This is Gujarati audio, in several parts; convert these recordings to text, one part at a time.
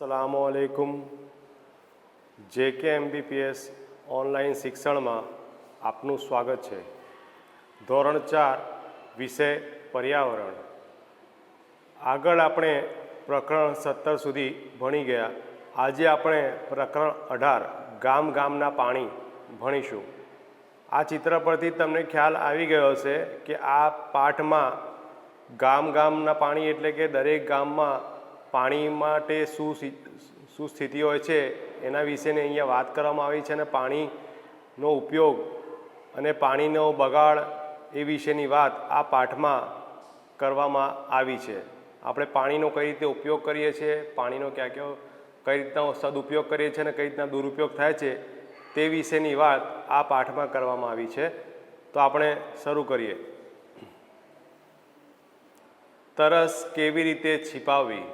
અસલામુઅલૈકુમ જે કે એમબીપીએસ ઓનલાઈન શિક્ષણમાં આપનું સ્વાગત છે. ધોરણ ચાર, વિષય પર્યાવરણ. આગળ આપણે પ્રકરણ સત્તર સુધી ભણી ગયા. આજે આપણે પ્રકરણ અઢાર, ગામ ગામના પાણી ભણીશું. આ ચિત્ર પરથી તમને ખ્યાલ આવી ગયો હશે કે આ પાઠમાં ગામ ગામના પાણી એટલે કે દરેક ગામમાં પાણી માટે શું શું સ્થિતિ હોય છે, એના વિશેની અહીંયા વાત કરવામાં આવી છે અને પાણીનો ઉપયોગ અને પાણીનો બગાડ એ વિશેની વાત આ પાઠમાં કરવામાં આવી છે. આપણે પાણીનો કઈ રીતે ઉપયોગ કરીએ છીએ, પાણીનો ક્યાં ક્યાં, કઈ રીતના સદુપયોગ કરીએ છીએ અને કઈ રીતના દુરુપયોગ થાય છે, તે વિશેની વાત આ પાઠમાં કરવામાં આવી છે. તો આપણે શરૂ કરીએ. તરસ કેવી રીતે छिपाવવી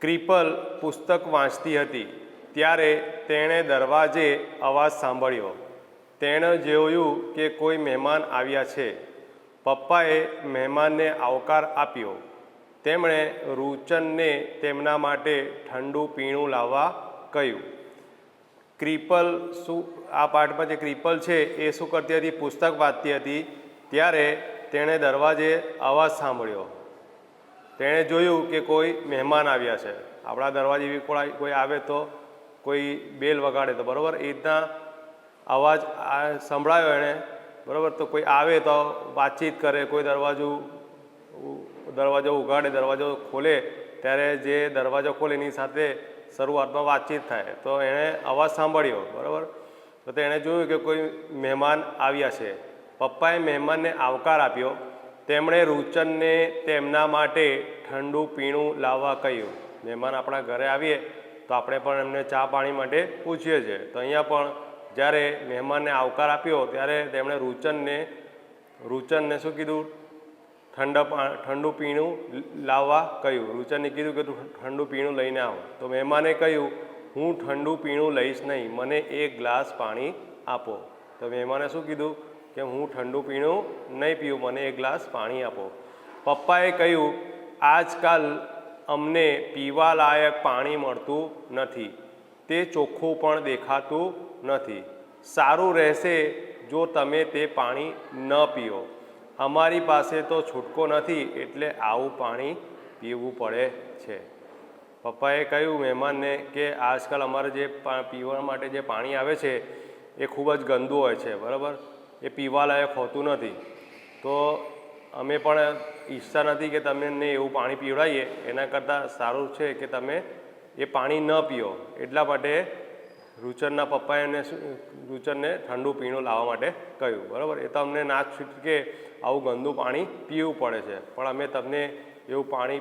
ક્રિપલ પુસ્તક વાંચતી હતી. ત્યારે તેણે દરવાજે અવાજ સાંભળ્યો. તેણે જોયું કે કોઈ મહેમાન આવ્યા છે. પપ્પાએ મહેમાનને આવકાર આપ્યો. તેમણે રૂચનને તેમના માટે ઠંડુ પીણું લાવવા કહ્યું. ક્રિપલ શું, આ પાઠમાં જે ક્રિપલ છે એ શું કરતી હતી? પુસ્તક વાંચતી હતી. ત્યારે તેણે દરવાજે અવાજ સાંભળ્યો. તેણે જોયું કે કોઈ મહેમાન આવ્યા છે. આપણા દરવાજે એવી કોઈ કોઈ આવે તો કોઈ બેલ વગાડે તો, બરાબર? એ રીતના અવાજ સંભળાયો એણે, બરાબર? તો કોઈ આવે તો વાતચીત કરે, કોઈ દરવાજો દરવાજો ઉગાડે, દરવાજો ખોલે, ત્યારે જે દરવાજો ખોલે એની સાથે શરૂઆતમાં વાતચીત થાય. તો એણે અવાજ સાંભળ્યો, બરાબર? તો તેણે જોયું કે કોઈ મહેમાન આવ્યા છે. પપ્પાએ મહેમાનને આવકાર આપ્યો. તેમણે રૂચનને તેમના માટે ઠંડુ પીણું લાવવા કહ્યું. મહેમાન આપણા ઘરે આવીએ તો આપણે પણ એમને ચા પાણી માટે પૂછીએ છીએ. તો અહીંયા પણ જ્યારે મહેમાનને આવકાર આપ્યો ત્યારે તેમણે રૂચનને રૂચનને શું કીધું? ઠંડા ઠંડુ પીણું લાવવા કહ્યું. રૂચનને કીધું કે તું ઠંડુ પીણું લઈને આવ. તો મહેમાને કહ્યું, હું ઠંડુ પીણું લઈશ નહીં. મને એક ગ્લાસ પાણી આપો. તો મહેમાને શું કીધું? કે હું ઠંડુ પીણું નહીં પીવું, મને એક ગ્લાસ પાણી આપો. પપ્પાએ કહ્યું, આજકાલ અમને પીવા લાયક પાણી મળતું નથી. તે ચોખ્ખું પણ દેખાતું નથી. સારું રહેશે જો તમે તે પાણી ન પીઓ. અમારી પાસે તો છૂટકો નથી, એટલે આવું પાણી પીવું પડે છે. પપ્પાએ કહ્યું, મહેમાનને, કે આજકાલ અમારે જે પીવા માટે જે પાણી આવે છે, એ ખૂબ જ ગંદુ હોય છે. બરાબર? એ પીવાલાયક હોતું નથી. તો અમે પણ ઈચ્છતા નથી કે તમને એવું પાણી પીવડાવીએ. એના કરતાં સારું છે કે તમે એ પાણી ન પીઓ. એટલા માટે રૂચનના પપ્પાએ એને રૂચનને ઠંડુ પીણું લાવવા માટે કહ્યું. બરાબર? એ તો અમને ના છૂટકે આવું ગંદુ પાણી પીવું પડે છે. પણ અમે તમને એવું પાણી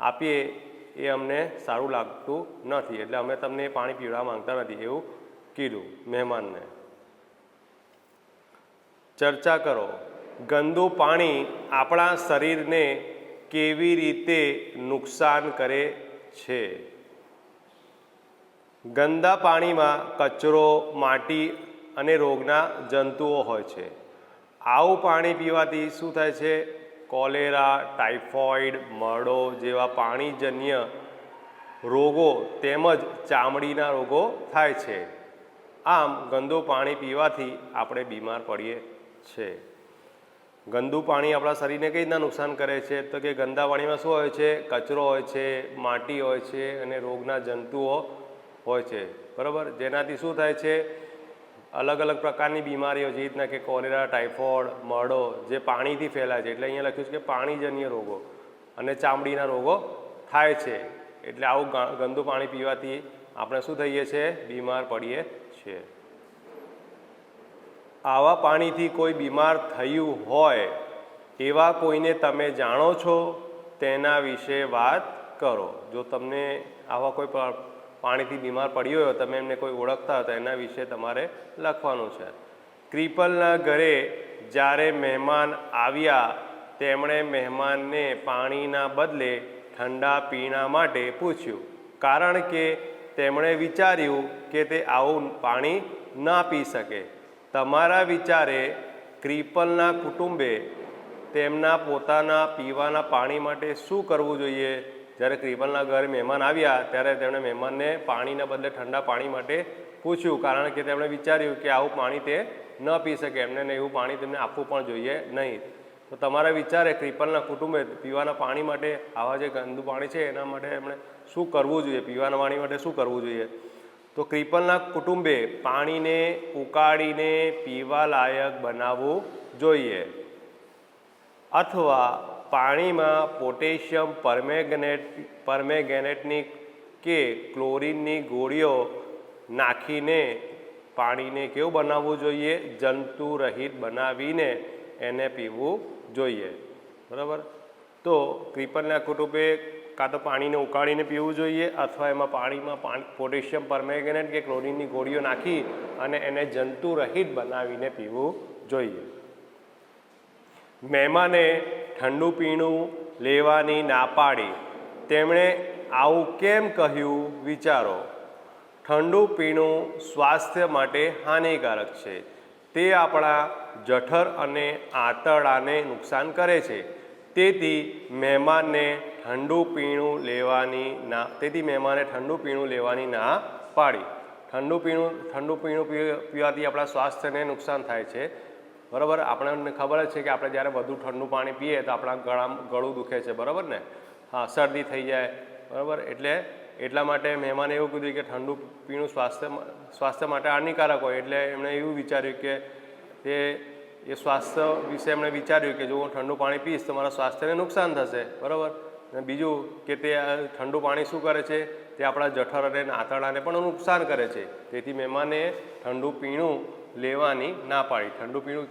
આપીએ એ અમને સારું લાગતું નથી. એટલે અમે તમને એ પાણી પીવડાવવા માગતા નથી એવું કીધું મહેમાનને. ચર્ચા કરો. ગંદુ પાણી આપણા શરીરને કેવી રીતે નુકસાન કરે છે? ગંદા પાણીમાં કચરો, માટી અને રોગના જંતુઓ હોય છે. આવું પાણી પીવાથી શું થાય છે? કોલેરા ટાઇફોઇડ મરડો જેવા પાણીજન્ય રોગો તેમજ ચામડીના રોગો થાય છે. આમ ગંદુ પાણી પીવાથી આપણે બીમાર પડીએ છે. ગંદુ પાણી આપણા શરીરને કઈ રીતના નુકસાન કરે છે? તો કે ગંદા પાણીમાં શું હોય છે? કચરો હોય છે, માટી હોય છે અને રોગના જંતુઓ હોય છે. બરાબર? જેનાથી શું થાય છે? અલગ અલગ પ્રકારની બીમારીઓ, જે રીતના કે કોલેરા ટાઇફોઇડ મરડો, જે પાણીથી ફેલાય છે. એટલે અહીંયા લખ્યું છે કે પાણીજન્ય રોગો અને ચામડીના રોગો થાય છે. એટલે આવું ગંદુ પાણી પીવાથી આપણે શું થઈએ છીએ બીમાર પડીએ છીએ. આવા પાણીથી કોઈ બીમાર થયું હોય એવા કોઈને તમે જાણો છો? તેના વિશે વાત કરો. જો તમને આવા કોઈ પાણીથી બીમાર પડ્યો હોય, તમે એમને કોઈ ઓળખતા હોય, તો એના વિશે તમારે લખવાનું છે. ક્રિપલના ઘરે જ્યારે મહેમાન આવ્યા, તેમણે મહેમાનને પાણીના બદલે ઠંડા પીણા માટે પૂછ્યું. કારણ કે તેમણે વિચાર્યું કે તે આવું પાણી ના પી શકે. તમારા વિચારે ક્રિપલના કુટુંબે તેમના પોતાના પીવાના પાણી માટે શું કરવું જોઈએ? જ્યારે ક્રિપલના ઘરે મહેમાન આવ્યા, ત્યારે તેમણે મહેમાનને પાણીના બદલે ઠંડા પાણી માટે પૂછ્યું, કારણ કે તેમણે વિચાર્યું કે આવું પાણી તે ન પી શકે, એમને એવું પાણી તેમને આપવું પણ જોઈએ નહીં. તો તમારા વિચારે ક્રિપલના કુટુંબે પીવાના પાણી માટે આવા જે ગંદુ પાણી છે, એના માટે એમણે શું કરવું જોઈએ? પીવાના પાણી માટે શું કરવું જોઈએ? તો ક્રિપલના કુટુંબે પાણીને ઉકાળીને પીવાલાયક બનાવવું જોઈએ. અથવા પાણીમાં પોટેશિયમ પરમેગનેટ, પરમેગેનેટની કે ક્લોરીનની ગોળીઓ નાખીને પાણીને કેવું બનાવવું જોઈએ? જંતુરહિત બનાવીને એને પીવું જોઈએ. બરાબર? તો ક્રિપલના કુટુંબે કાં તો પાણીને ઉકાળીને પીવું જોઈએ અથવા એમાં પાણીમાં પાણી, પોટેશિયમ, પરમેગેનેટ કે ક્લોરીનની ગોળીઓ નાખી અને એને જંતુરહિત બનાવીને પીવું જોઈએ. મહેમાને ઠંડુ પીણું લેવાની ના પાડી. તેમણે આવું કેમ કહ્યું, વિચારો. ઠંડુ પીણું સ્વાસ્થ્ય માટે હાનિકારક છે. તે આપણા જઠર અને આંતરડાને નુકસાન કરે છે. તેથી મહેમાનને ઠંડુ પીણું લેવાની ના, તેથી મહેમાને ઠંડુ પીણું લેવાની ના પાડી. ઠંડુ પીણું ઠંડુ પીણું પી- પીવાથી આપણા સ્વાસ્થ્યને નુકસાન થાય છે. બરાબર? આપણને ખબર જ છે કે આપણે જ્યારે વધુ ઠંડુ પાણી પીએ તો આપણા ગળા ગળું દુખે છે. બરાબર ને? હા, શરદી થઈ જાય. બરાબર? એટલે એટલા માટે મહેમાને એવું કીધું કે ઠંડુ પીણું સ્વાસ્થ્ય સ્વાસ્થ્ય માટે હાનિકારક હોય. એટલે એમણે એવું વિચાર્યું કે તે, એ સ્વાસ્થ્ય વિશે એમણે વિચાર્યું કે જો હું ઠંડુ પાણી પીશ તો મારા સ્વાસ્થ્યને નુકસાન થશે. બરાબર? અને બીજું કે તે ઠંડુ પાણી શું કરે છે? તે આપણા જઠર અને આંતરડાને પણ નુકસાન કરે છે. તેથી મહેમાને ઠંડુ પીણું લેવાની ના પાડી. ઠંડુ પીણું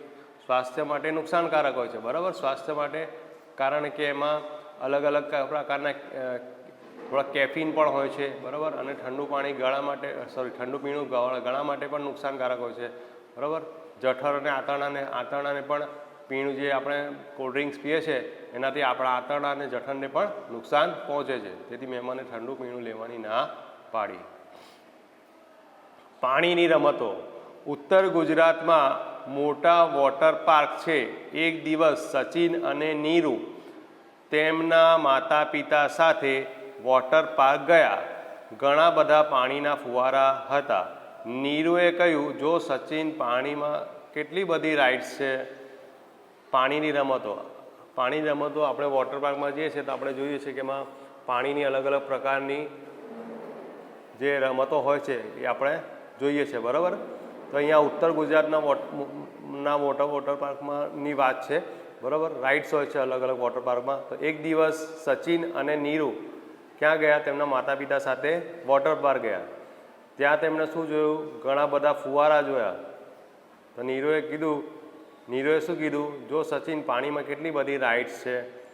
સ્વાસ્થ્ય માટે નુકસાનકારક હોય છે. બરાબર? સ્વાસ્થ્ય માટે, કારણ કે એમાં અલગ અલગ પ્રકારના થોડા કેફીન પણ હોય છે. બરાબર? અને ઠંડુ પાણી ગળા માટે, સોરી, ઠંડુ પીણું ગળા માટે પણ નુકસાનકારક હોય છે. બરાબર? જઠર અને આંતરડાને આંતરડાને પણ પીણું જે આપણે કોલ્ડ ડ્રિંક્સ પીએ છીએ, એનાથી આપણા આંતરડા અને જઠરને પણ નુકસાન પહોંચે છે. તેથી મહેમાને ઠંડુ પીણું લેવાની ના પાડી. પાણીની રમતો. ઉત્તર ગુજરાતમાં મોટા વોટર પાર્ક છે. એક દિવસ સચિન અને નીરુ તેમના માતા પિતા સાથે વોટર પાર્ક ગયા. ઘણા બધા પાણીના ફુવારા હતા. નીરુએ કહ્યું, જો સચિન પાણીમાં કેટલી બધી રાઇડ્સ છે પાણીની રમતો. પાણીની રમતો આપણે વોટર પાર્કમાં જઈએ છીએ તો આપણે જોઈએ છીએ કે એમાં પાણીની અલગ અલગ પ્રકારની જે રમતો હોય છે એ આપણે જોઈએ છે બરાબર? તો અહીંયા ઉત્તર ગુજરાતના ના મોટા વોટર પાર્કમાંની વાત છે, બરાબર? રાઇડ્સ હોય છે અલગ અલગ વોટર પાર્કમાં તો એક દિવસ સચિન અને નીરુ ક્યાં ગયા? તેમના માતા પિતા સાથે વોટર પાર્ક ગયા. ત્યાં તેમણે શું જોયું? ઘણા બધા ફુવારા જોયા. તો નીરુએ કીધું નીરુએ શું કીધું? જો સચિન પાણીમાં કેટલી બધી રાઇડ્સ છે?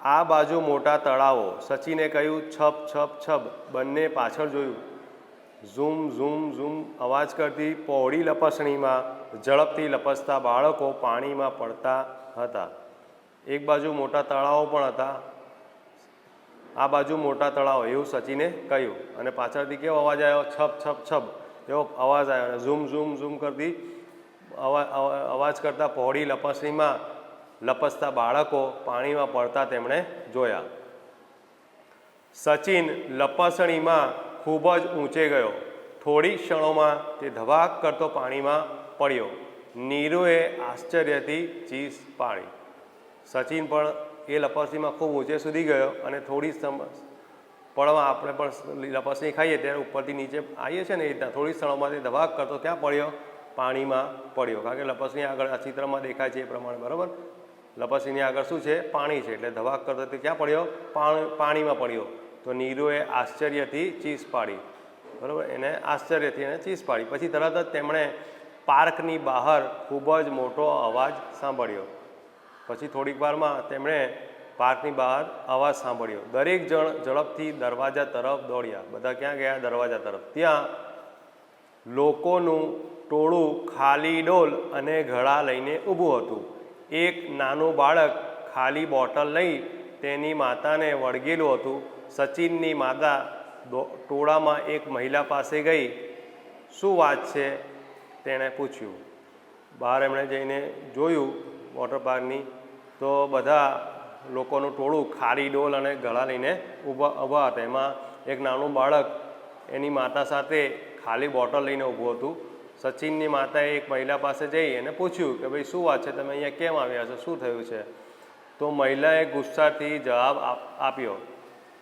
આ બાજુ મોટા તળાવો. સચિને કહ્યું છપ છપ છપ બંને પાછળ જોયું. ઝૂમ ઝૂમ ઝૂમ. અવાજ કરતી પહોળી લપસણીમાં, ઝડપથી લપસતા બાળકો પાણીમાં પડતા હતા. એક બાજુ મોટા તળાવો પણ હતા. આ બાજુ મોટા તળાવ, એવું સચિને કહ્યું. અને પાછળથી કેવો અવાજ આવ્યો? છપ છપ છપ એવો અવાજ આવ્યો? અને ઝૂમ ઝૂમ ઝૂમ કરતી અવાજ કરતા પહોળી લપસણીમાં લપસતા બાળકો પાણીમાં પડતા તેમણે જોયા. સચિન લપસણીમાં ખૂબ જ ઊંચે ગયો. થોડી ક્ષણોમાં તે ધબાક કરતો પાણીમાં પડ્યો. નીરુએ આશ્ચર્યથી ચીસ પાડી. સચિન પણ એ લપસણીમાં ખૂબ ઊંચે સુધી ગયો અને થોડી પડવા આપણે પણ લપસણી ખાઈએ ત્યારે ઉપરથી નીચે આવીએ છીએ ને એ રીતના થોડી ક્ષણોમાંથી ધબાક કરતો ત્યાં પડ્યો. પાણીમાં પડ્યો. કારણ કે લપસણી આગળ આ ચિત્રમાં દેખાય છે એ પ્રમાણે, બરાબર? લપસણીની આગળ શું છે? પાણી છે. એટલે ધવાક કરતો તે ક્યાં પડ્યો? પાણી, પાણીમાં પડ્યો. તો નીરુએ આશ્ચર્યથી ચીસ પાડી. બરાબર? એને આશ્ચર્યથી એને ચીસ પાડી. પછી તરત જ તેમણે પાર્કની બહાર ખૂબ જ મોટો અવાજ સાંભળ્યો. પછી થોડીક વારમાં તેમણે પાર્કની બહાર અવાજ સાંભળ્યો. દરેક જણ ઝડપથી દરવાજા તરફ દોડ્યા. બધા ક્યાં ગયા? દરવાજા તરફ. ત્યાં લોકોનું ટોળું ખાલી ડોલ અને ઘડા લઈને ઊભું હતું. એક નાનું બાળક ખાલી બોટલ લઈ તેની માતાને વળગેલું હતું. સચિનની માતા ટોળામાં એક મહિલા પાસે ગઈ. શું વાત છે? તેણે પૂછ્યું. બહાર એમણે જઈને જોયું વોટર પાર્કની. તો બધા લોકોનું ટોળું ખાલી ડોલ અને ગળા લઈને ઊભા ઊભા હતા. એમાં એક નાનું બાળક એની માતા સાથે ખાલી બોટલ લઈને ઊભું હતું. સચિનની માતાએ એક મહિલા પાસે જઈ અને પૂછ્યું કે ભાઈ, શું વાત છે? તમે અહીંયા કેમ આવ્યા છો? શું થયું છે? તો મહિલાએ ગુસ્સાથી જવાબ આપ- આપ્યો,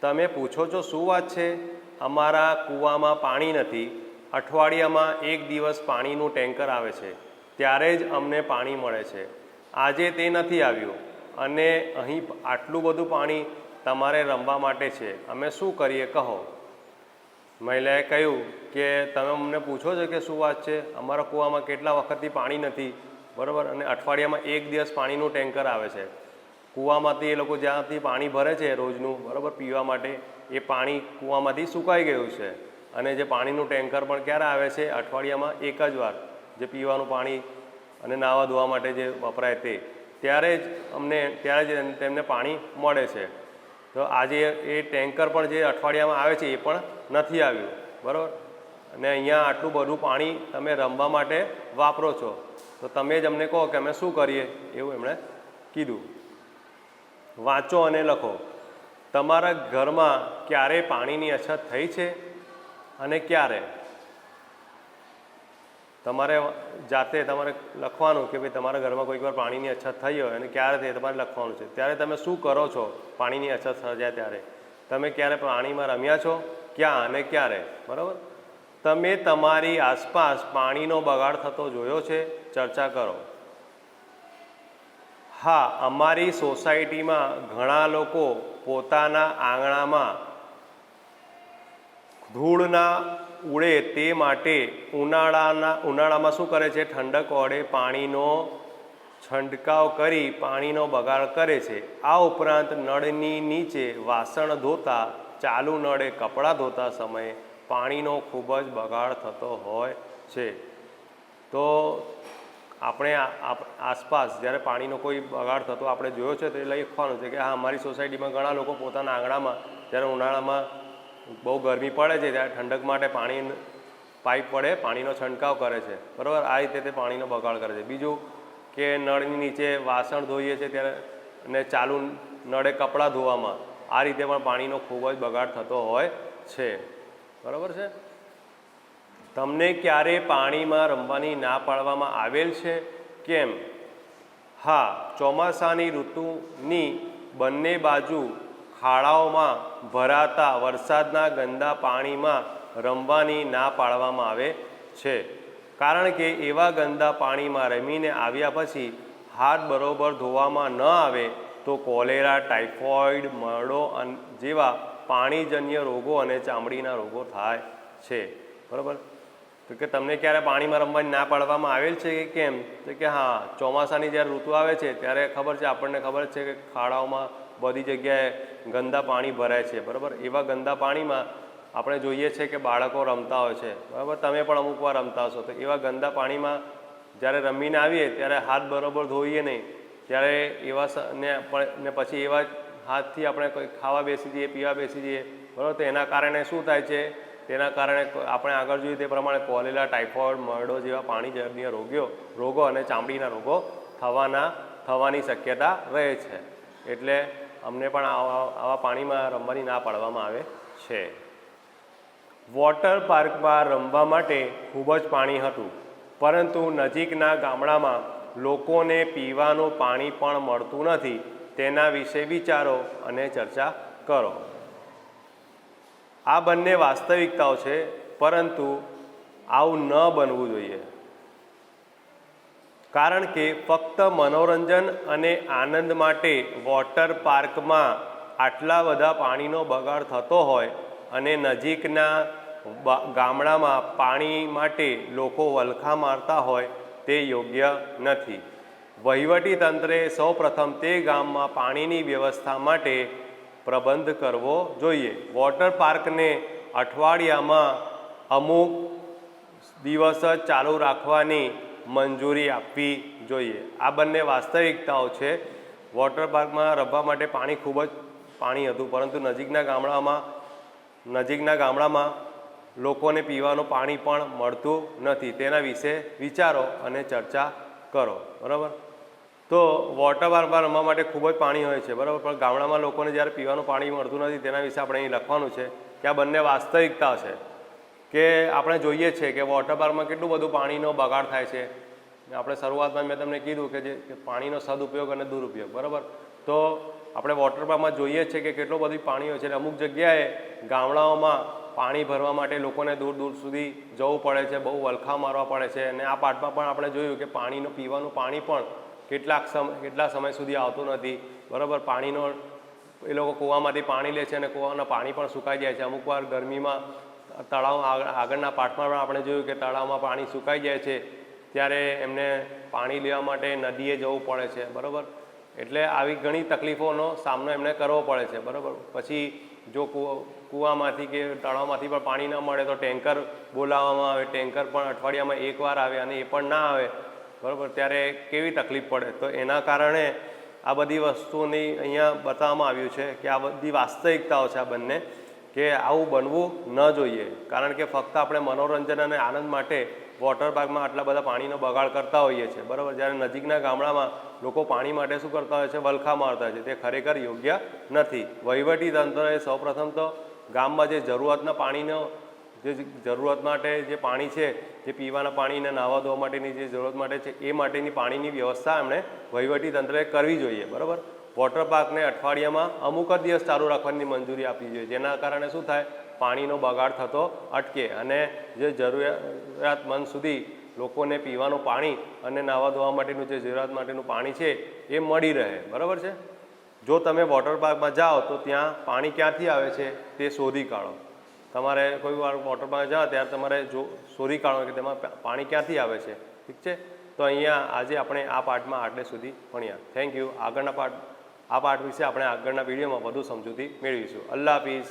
તમે પૂછો છો શું વાત છે? અમારા કૂવામાં પાણી નથી. અઠવાડિયામાં એક દિવસ પાણીનું ટેન્કર આવે છે. ત્યારે જ અમને પાણી મળે છે. આજે તે નથી આવ્યું. અને અહીં આટલું બધું પાણી તમારે રમવા માટે છે. અમે શું કરીએ? કહો. મહિલાએ કહ્યું કે તમે અમને પૂછો છો કે શું વાત છે? અમારા કૂવામાં કેટલા વખતથી પાણી નથી? બરાબર? અને અઠવાડિયામાં એક દિવસ પાણીનું ટેન્કર આવે છે. કૂવામાંથી એ લોકો જ્યાંથી પાણી ભરે છે રોજનું, બરાબર, પીવા માટે, એ પાણી કૂવામાંથી સુકાઈ ગયું છે. અને જે પાણીનું ટેન્કર પણ ક્યારે આવે છે? અઠવાડિયામાં એક જ વાર જે પીવાનું પાણી અને નાહવા ધોવા માટે જે વપરાય તે, ત્યારે જ અમને, ત્યારે જ તેમને પાણી મળે છે. તો આજે એ ટેન્કર પણ જે અઠવાડિયામાં આવે છે એ પણ નથી આવ્યું. બરાબર? અને અહીંયા આટલું બધું પાણી તમે રમવા માટે વાપરો છો. તો તમે જ અમને કહો કે અમે શું કરીએ? એવું એમણે કીધું. વાંચો અને લખો. તમારા ઘરમાં ક્યારે પાણીની અછત થઈ છે અને ક્યારે? તમારે જાતે તમારે લખવાનું કે ભાઈ તમારા ઘરમાં કોઈક વાર પાણીની અછત થઈ હોય અને ક્યારે થઈ તમારે લખવાનું છે. ત્યારે તમે શું કરો છો? પાણીની અછત સર્જાય ત્યારે. તમે ક્યારે પાણીમાં રમ્યા છો? ક્યાં અને ક્યારે? બરાબર? તમે તમારી આસપાસ પાણીનો બગાડ થતો જોયો છે? ચર્ચા કરો. હા, અમારી સોસાયટીમાં ઘણા લોકો પોતાના આંગણામાં ધૂળના ઉડે તે માટે ઉનાળાના, ઉનાળામાં શું કરે છે? ઠંડક ઓડે પાણીનો છંટકાવ કરી પાણીનો બગાડ કરે છે. આ ઉપરાંત નળની નીચે વાસણ ધોતા, ચાલુ નળે કપડાં ધોતા સમયે પાણીનો ખૂબ જ બગાડ થતો હોય છે. તો આપણે આસપાસ જ્યારે પાણીનો કોઈ બગાડ થતો આપણે જોયો છે તો એ લખવાનું છે કે હા, અમારી સોસાયટીમાં ઘણા લોકો પોતાના આંગણામાં જ્યારે ઉનાળામાં બહુ ગરમી પડે છે ત્યારે ઠંડક માટે પાણી પાઇપ પડે પાણીનો છંટકાવ કરે છે. બરાબર? આ રીતે તે પાણીનો બગાડ કરે છે. બીજું કે નળની નીચે વાસણ ધોઈએ છીએ ત્યારે અને ચાલુ નળે કપડાં ધોવામાં. આ રીતે પણ પાણીનો ખૂબ જ બગાડ થતો હોય છે. બરાબર છે? તમને ક્યારે પાણીમાં રમવાની ના પાડવામાં આવેલ છે? કેમ? હા, ચોમાસાની ઋતુની બંને બાજુ ખાડાઓમાં ભરાતા વરસાદના ગંદા પાણીમાં રમવાની ના પાડવામાં આવે છે. કારણ કે એવા ગંદા પાણીમાં રમીને આવ્યા પછી હાથ બરોબર ધોવામાં ન આવે તો કોલેરા ટાઇફોઇડ મરડો જેવા પાણીજન્ય રોગો અને ચામડીના રોગો થાય છે. બરાબર? તો કે તમને ક્યારે પાણીમાં રમવાની ના પાડવામાં આવેલ છે કે કેમ? તો કે હા, ચોમાસાની જ્યારે ઋતુ આવે છે ત્યારે ખબર છે, આપણને ખબર છે કે ખાડાઓમાં બધી જગ્યાએ ગંદા પાણી ભરાય છે. બરાબર? એવા ગંદા પાણીમાં આપણે જોઈએ છે કે બાળકો રમતા હોય છે. બરાબર? તમે પણ અમુક વાર રમતા હશો. તો એવા ગંદા પાણીમાં જ્યારે રમીને આવીએ, ત્યારે હાથ બરોબર ધોઈએ નહીં. ત્યારે એવા ને પછી એવા હાથથી આપણે કોઈ ખાવા બેસી જઈએ, પીવા બેસી જઈએ, બરાબર? તો એના કારણે શું થાય છે? તેના કારણે આપણે આગળ જોઈએ તે પ્રમાણે કોલેરા, ટાઇફોઇડ, મરડો જેવા પાણીજન્ય રોગો રોગો અને ચામડીના રોગો થવાના, થવાની શક્યતા રહે છે. એટલે અમને પણ આવા આવા પાણીમાં રમવાની ના પાડવામાં આવે છે. વોટર પાર્કમાં રમવા માટે ખૂબ જ પાણી હતું. પરંતુ નજીકના ગામડામાં લોકોને પીવાનું પાણી પણ મળતું નથી. તેના વિશે વિચારો અને ચર્ચા કરો. આ બંને વાસ્તવિકતાઓ છે, પરંતુ આવું ન બનવું જોઈએ. કારણ કે ફક્ત મનોરંજન અને આનંદ માટે વોટર પાર્કમાં આટલા બધા પાણીનો બગાડ થતો હોય અને નજીકના ગામડામાં પાણી માટે લોકો વલખા મારતા હોય તે યોગ્ય નથી. વહીવટી તંત્રે સૌપ્રથમ તે ગામમાં પાણીની વ્યવસ્થા માટે પ્રબંધ કરવો જોઈએ. વોટર પાર્કને અઠવાડિયામાં અમુક દિવસ જ ચાલુ રાખવાની મંજૂરી આપવી જોઈએ. આ બંને વાસ્તવિકતાઓ છે. વોટર પાર્કમાં રમવા માટે પાણી ખૂબ જ પાણી હતું, પરંતુ નજીકના ગામડામાં નજીકના ગામડામાં લોકોને પીવાનું પાણી પણ મળતું નથી. તેના વિશે વિચારો અને ચર્ચા કરો. બરાબર? તો વોટર પાર્કમાં રમવા માટે ખૂબ જ પાણી હોય છે, બરાબર? પણ ગામડામાં લોકોને જ્યારે પીવાનું પાણી મળતું નથી, તેના વિશે આપણે અહીં લખવાનું છે કે આ બંને વાસ્તવિકતા છે. કે આપણે જોઈએ છે કે વોટર પાર્કમાં કેટલું બધું પાણીનો બગાડ થાય છે. આપણે શરૂઆતમાં મેં તમને કીધું કે જે પાણીનો સદુપયોગ અને દુરુપયોગ, બરાબર? તો આપણે વોટર પાર્કમાં જોઈએ છે કે કેટલું બધું પાણી હોય છે અમુક જગ્યાએ ગામડાઓમાં પાણી ભરવા માટે લોકોને દૂર દૂર સુધી જવું પડે છે, બહુ વલખા મારવા પડે છે અને આ પાઠમાં પણ આપણે જોયું કે પાણીનું, પીવાનું પાણી પણ કેટલાક સમય કેટલા સમય સુધી આવતું નથી. બરાબર, પાણીનો એ લોકો કૂવામાંથી પાણી લે છે અને કૂવાના પાણી પણ સુકાઈ જાય છે. અમુક વાર ગરમીમાં તળાવ આગ- આગળના પાઠમાં પણ આપણે જોયું કે તળાવમાં પાણી સુકાઈ જાય છે. ત્યારે એમને પાણી લેવા માટે નદીએ જવું પડે છે. બરાબર? એટલે આવી ઘણી તકલીફોનો સામનો એમને કરવો પડે છે. બરાબર? પછી જો કૂવામાંથી કે તળાવમાંથી પણ પાણી ન મળે તો ટેન્કર બોલાવવામાં આવે. ટેન્કર પણ અઠવાડિયામાં એકવાર આવે અને એ પણ ના આવે. બરાબર? ત્યારે કેવી તકલીફ પડે? તો એના કારણે આ બધી વસ્તુની અહીંયા બતાવવામાં આવ્યું છે કે આ બધી વાસ્તવિકતાઓ છે આ બંને, કે આવું બનવું ન જોઈએ. કારણ કે ફક્ત આપણે મનોરંજન અને આનંદ માટે વોટર પાર્કમાં આટલા બધા પાણીનો બગાડ કરતા હોઈએ છીએ. બરાબર? જ્યારે નજીકના ગામડામાં લોકો પાણી માટે શું કરતા હોય છે? વલખા મારતા હોય છે. તે ખરેખર યોગ્ય નથી. વહીવટી તંત્રએ સૌપ્રથમ તો ગામમાં જે જરૂરતના પાણીનો જે જરૂરત માટે જે પાણી છે, જે પીવાના પાણીને નાહવા ધોવા માટેની જે જરૂરત માટે છે, એ માટેની પાણીની વ્યવસ્થા એમણે વહીવટી તંત્રએ કરવી જોઈએ, બરાબર? વોટર પાર્કને અઠવાડિયામાં અમુક જ દિવસ ચાલુ રાખવાની મંજૂરી આપવી જોઈએ, જેના કારણે શું થાય? પાણીનો બગાડ થતો અટકે અને જે જરૂરિયાતમંદ સુધી લોકોને પીવાનું પાણી અને નાહવા ધોવા માટેનું જે જરૂરિયાત માટેનું પાણી છે, એ મળી રહે, બરાબર છે? જો તમે વોટર પાર્કમાં જાઓ તો ત્યાં પાણી ક્યાંથી આવે છે? તે શોધી કાઢો. તમારે કોઈ વાર વોટરમાં જાઓ ત્યારે તમારે જો શોધી કાઢો કે તેમાં પાણી ક્યાંથી આવે છે, ઠીક છે? તો અહીંયા આજે આપણે આ પાઠમાં આટલે સુધી ભણ્યા. થેન્ક યુ આગળના પાઠ, આ પાઠ વિશે આપણે આગળના વિડીયોમાં વધુ સમજૂતી મેળવીશું. અલ્લાહ હાફિઝ.